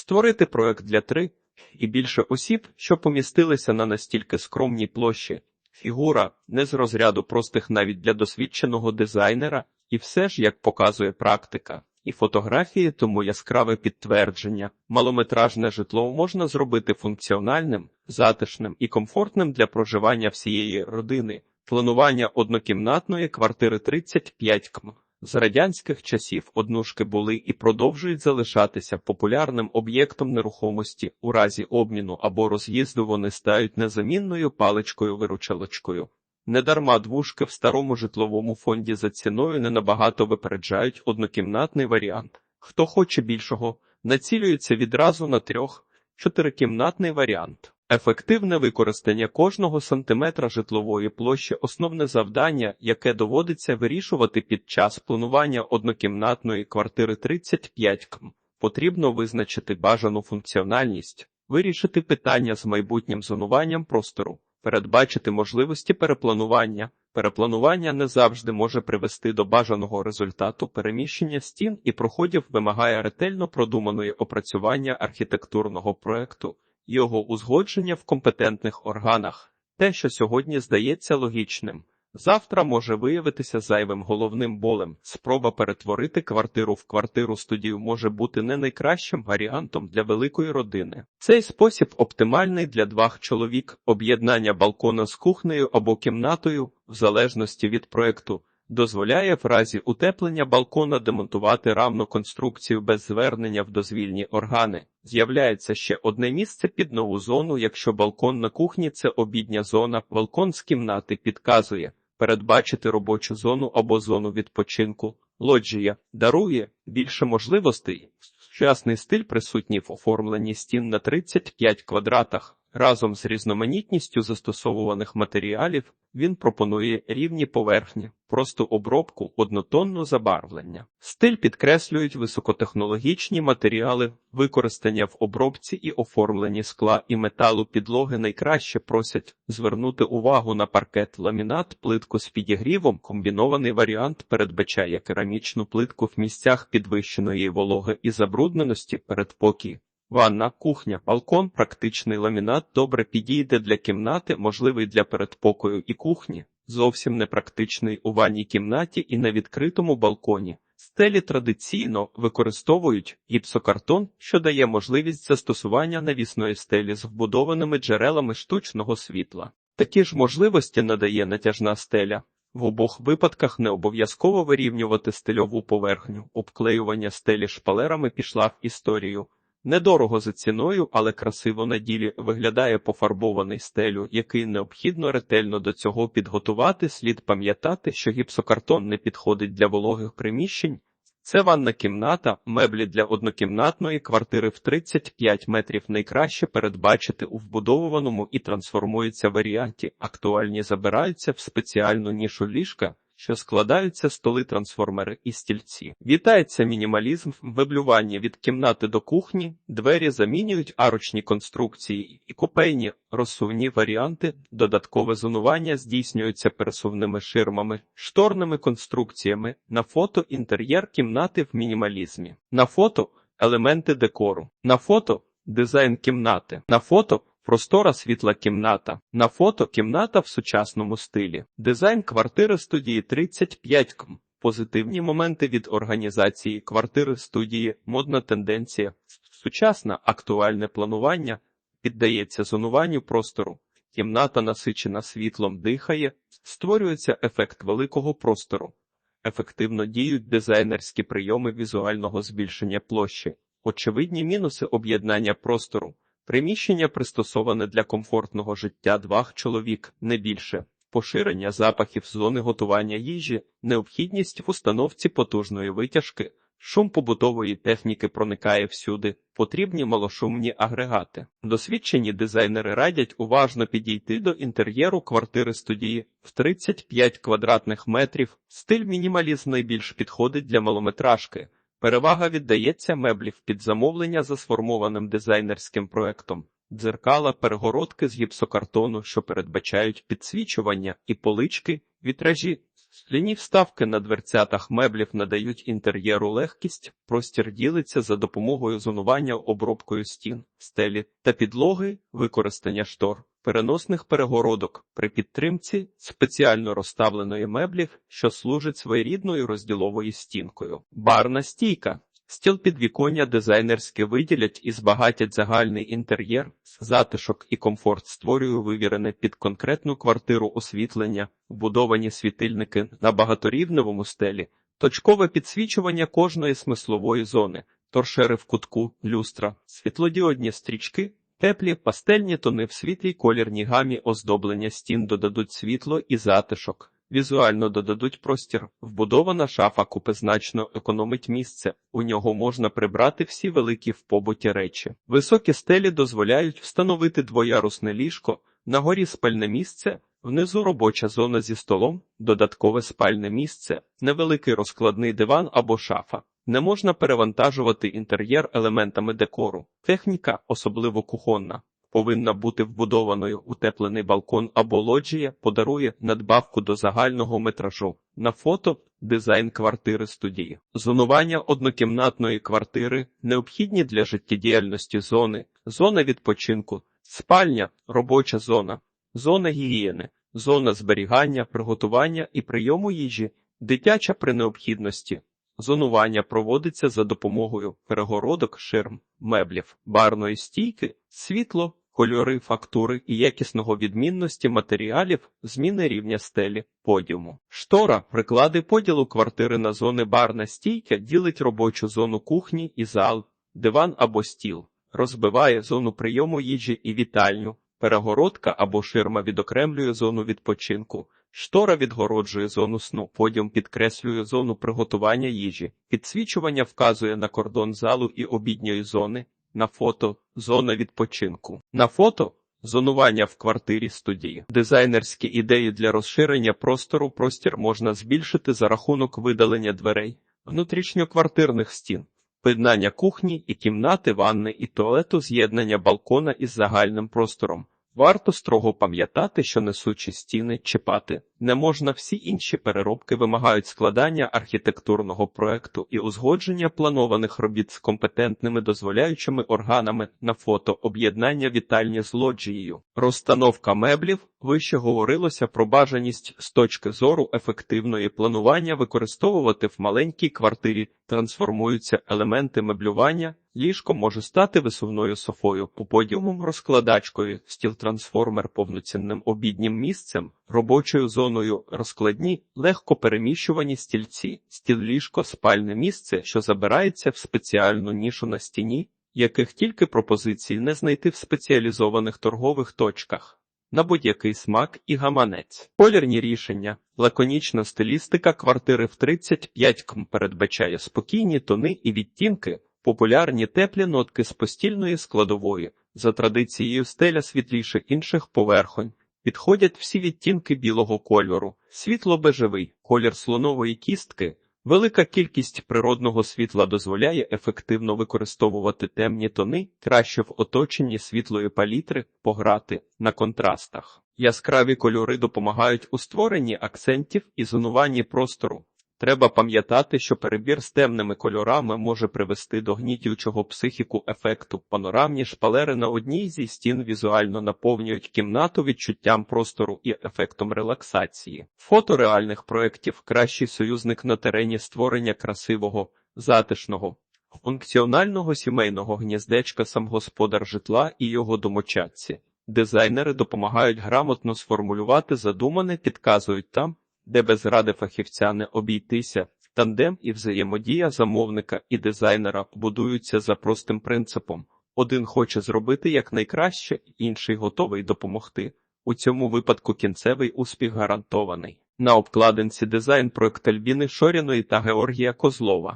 Створити проект для три і більше осіб, що помістилися на настільки скромній площі. Фігура не з розряду простих навіть для досвідченого дизайнера, і все ж, як показує практика, і фотографії тому яскраве підтвердження. Малометражне житло можна зробити функціональним, затишним і комфортним для проживання всієї родини. Планування однокімнатної квартири 35 км. З радянських часів однушки були і продовжують залишатися популярним об'єктом нерухомості. У разі обміну або роз'їзду вони стають незамінною паличкою-виручалочкою. Недарма двушки в старому житловому фонді за ціною не набагато випереджають однокімнатний варіант. Хто хоче більшого, націлюється відразу на трьох чотирикімнатний варіант. Ефективне використання кожного сантиметра житлової площі основне завдання, яке доводиться вирішувати під час планування однокімнатної квартири 35 км. Потрібно визначити бажану функціональність, вирішити питання з майбутнім зонуванням простору, передбачити можливості перепланування. Перепланування не завжди може привести до бажаного результату переміщення стін і проходів вимагає ретельно продуманої опрацювання архітектурного проекту його узгодження в компетентних органах. Те, що сьогодні здається логічним, завтра може виявитися зайвим головним болем. Спроба перетворити квартиру в квартиру студію може бути не найкращим варіантом для великої родини. Цей спосіб оптимальний для двох чоловік, об'єднання балкона з кухнею або кімнатою, в залежності від проекту. Дозволяє в разі утеплення балкона демонтувати рамну конструкцію без звернення в дозвільні органи. З'являється ще одне місце під нову зону, якщо балкон на кухні це обідня зона, балкон з кімнати підказує передбачити робочу зону або зону відпочинку. Лоджія дарує більше можливостей. Сучасний стиль присутній в оформленні стін на 35 квадратах. Разом з різноманітністю застосовуваних матеріалів він пропонує рівні поверхні, просту обробку, однотонну забарвлення. Стиль підкреслюють високотехнологічні матеріали, використання в обробці і оформленні скла і металу підлоги найкраще просять звернути увагу на паркет ламінат, плитку з підігрівом. Комбінований варіант передбачає керамічну плитку в місцях підвищеної вологи і забрудненості передпокій. Ванна, кухня, балкон, практичний ламінат добре підійде для кімнати, можливий для передпокою і кухні, зовсім непрактичний у ванній кімнаті і на відкритому балконі. Стелі традиційно використовують гіпсокартон, що дає можливість застосування навісної стелі з вбудованими джерелами штучного світла. Такі ж можливості надає натяжна стеля. В обох випадках не обов'язково вирівнювати стильову поверхню, обклеювання стелі шпалерами пішла в історію. Недорого за ціною, але красиво на ділі виглядає пофарбований стелю, який необхідно ретельно до цього підготувати. Слід пам'ятати, що гіпсокартон не підходить для вологих приміщень. Це ванна кімната, меблі для однокімнатної квартири в 35 метрів найкраще передбачити у вбудовуваному і трансформується варіанті. Актуальні забираються в спеціальну нішу ліжка що складаються столи трансформери і стільці. Вітається мінімалізм в меблюванні від кімнати до кухні, двері замінюють арочні конструкції і купейні розсувні варіанти, додаткове зонування здійснюється пересувними ширмами, шторними конструкціями, на фото інтер'єр кімнати в мінімалізмі, на фото елементи декору, на фото дизайн кімнати, на фото Простора світла кімната. На фото кімната в сучасному стилі. Дизайн квартири студії 35 км. Позитивні моменти від організації квартири студії, модна тенденція, сучасне актуальне планування піддається зонуванню простору. Кімната насичена світлом дихає, створюється ефект великого простору. Ефективно діють дизайнерські прийоми візуального збільшення площі, очевидні мінуси об'єднання простору. Приміщення пристосоване для комфортного життя двох чоловік, не більше, поширення запахів зони готування їжі, необхідність в установці потужної витяжки, шум побутової техніки проникає всюди, потрібні малошумні агрегати. Досвідчені дизайнери радять уважно підійти до інтер'єру квартири студії в 35 квадратних метрів. Стиль мінімалізм найбільш підходить для малометражки. Перевага віддається меблів під замовлення за сформованим дизайнерським проектом, дзеркала, перегородки з гіпсокартону, що передбачають підсвічування і полички, вітражі, Скляні вставки на дверцятах меблів надають інтер'єру легкість, простір ділиться за допомогою зонування обробкою стін, стелі та підлоги, використання штор, переносних перегородок при підтримці спеціально розставленої меблів, що служить своєрідною розділовою стінкою. Барна стійка. Стіл підвіконня дизайнерське виділять і збагатять загальний інтер'єр, затишок і комфорт створює вивірене під конкретну квартиру освітлення, вбудовані світильники на багаторівневому стелі, точкове підсвічування кожної смислової зони, торшери в кутку, люстра, світлодіодні стрічки, теплі пастельні тони в світлій колірній гамі оздоблення стін додадуть світло і затишок. Візуально додадуть простір. Вбудована шафа купи значно економить місце. У нього можна прибрати всі великі в побуті речі. Високі стелі дозволяють встановити двоярусне ліжко, на горі спальне місце, внизу робоча зона зі столом, додаткове спальне місце, невеликий розкладний диван або шафа. Не можна перевантажувати інтер'єр елементами декору. Техніка, особливо кухонна, повинна бути вбудованою утеплений балкон або лоджія, подарує надбавку до загального метражу. На фото дизайн квартири студії. Зонування однокімнатної квартири необхідні для життєдіяльності зони, зона відпочинку, спальня, робоча зона, зона гігієни, зона зберігання, приготування і прийому їжі, дитяча при необхідності. Зонування проводиться за допомогою перегородок, ширм, меблів, барної стійки, світло, кольори, фактури і якісного відмінності матеріалів, зміни рівня стелі, подіуму. Штора, приклади поділу квартири на зони барна стійка ділить робочу зону кухні і зал, диван або стіл, розбиває зону прийому їжі і вітальню, перегородка або ширма відокремлює зону відпочинку. Штора відгороджує зону сну, подіум підкреслює зону приготування їжі, підсвічування вказує на кордон залу і обідньої зони, на фото зона відпочинку. На фото зонування в квартирі студії. Дизайнерські ідеї для розширення простору простір можна збільшити за рахунок видалення дверей, внутрішньоквартирних стін. Поєднання кухні і кімнати, ванни і туалету, з'єднання балкона із загальним простором. Варто строго пам'ятати, що несучі стіни чіпати не можна. Всі інші переробки вимагають складання архітектурного проекту і узгодження планованих робіт з компетентними дозволяючими органами на фото об'єднання вітальні з лоджією. Розстановка меблів вище говорилося про бажаність з точки зору ефективної планування використовувати в маленькій квартирі, трансформуються елементи меблювання. Ліжко може стати висувною софою, по подіумом розкладачкою, стіл-трансформер повноцінним обіднім місцем, робочою зоною розкладні, легко переміщувані стільці, стіл-ліжко, спальне місце, що забирається в спеціальну нішу на стіні, яких тільки пропозицій не знайти в спеціалізованих торгових точках. На будь-який смак і гаманець. Колірні рішення. Лаконічна стилістика квартири в 35 км передбачає спокійні тони і відтінки, популярні теплі нотки з постільної складової, за традицією стеля світліше інших поверхонь. Підходять всі відтінки білого кольору, світло-бежевий, колір слонової кістки. Велика кількість природного світла дозволяє ефективно використовувати темні тони, краще в оточенні світлої палітри, пограти на контрастах. Яскраві кольори допомагають у створенні акцентів і зонуванні простору. Треба пам'ятати, що перебір з темними кольорами може привести до гнітючого психіку ефекту. Панорамні шпалери на одній зі стін візуально наповнюють кімнату відчуттям простору і ефектом релаксації. Фото реальних проєктів кращий союзник на терені створення красивого, затишного, функціонального сімейного гніздечка сам господар житла і його домочадці. Дизайнери допомагають грамотно сформулювати задумане, підказують там, де без ради фахівця не обійтися, тандем і взаємодія замовника і дизайнера будуються за простим принципом. Один хоче зробити якнайкраще, інший готовий допомогти. У цьому випадку кінцевий успіх гарантований. На обкладинці дизайн проект Альбіни Шоріної та Георгія Козлова.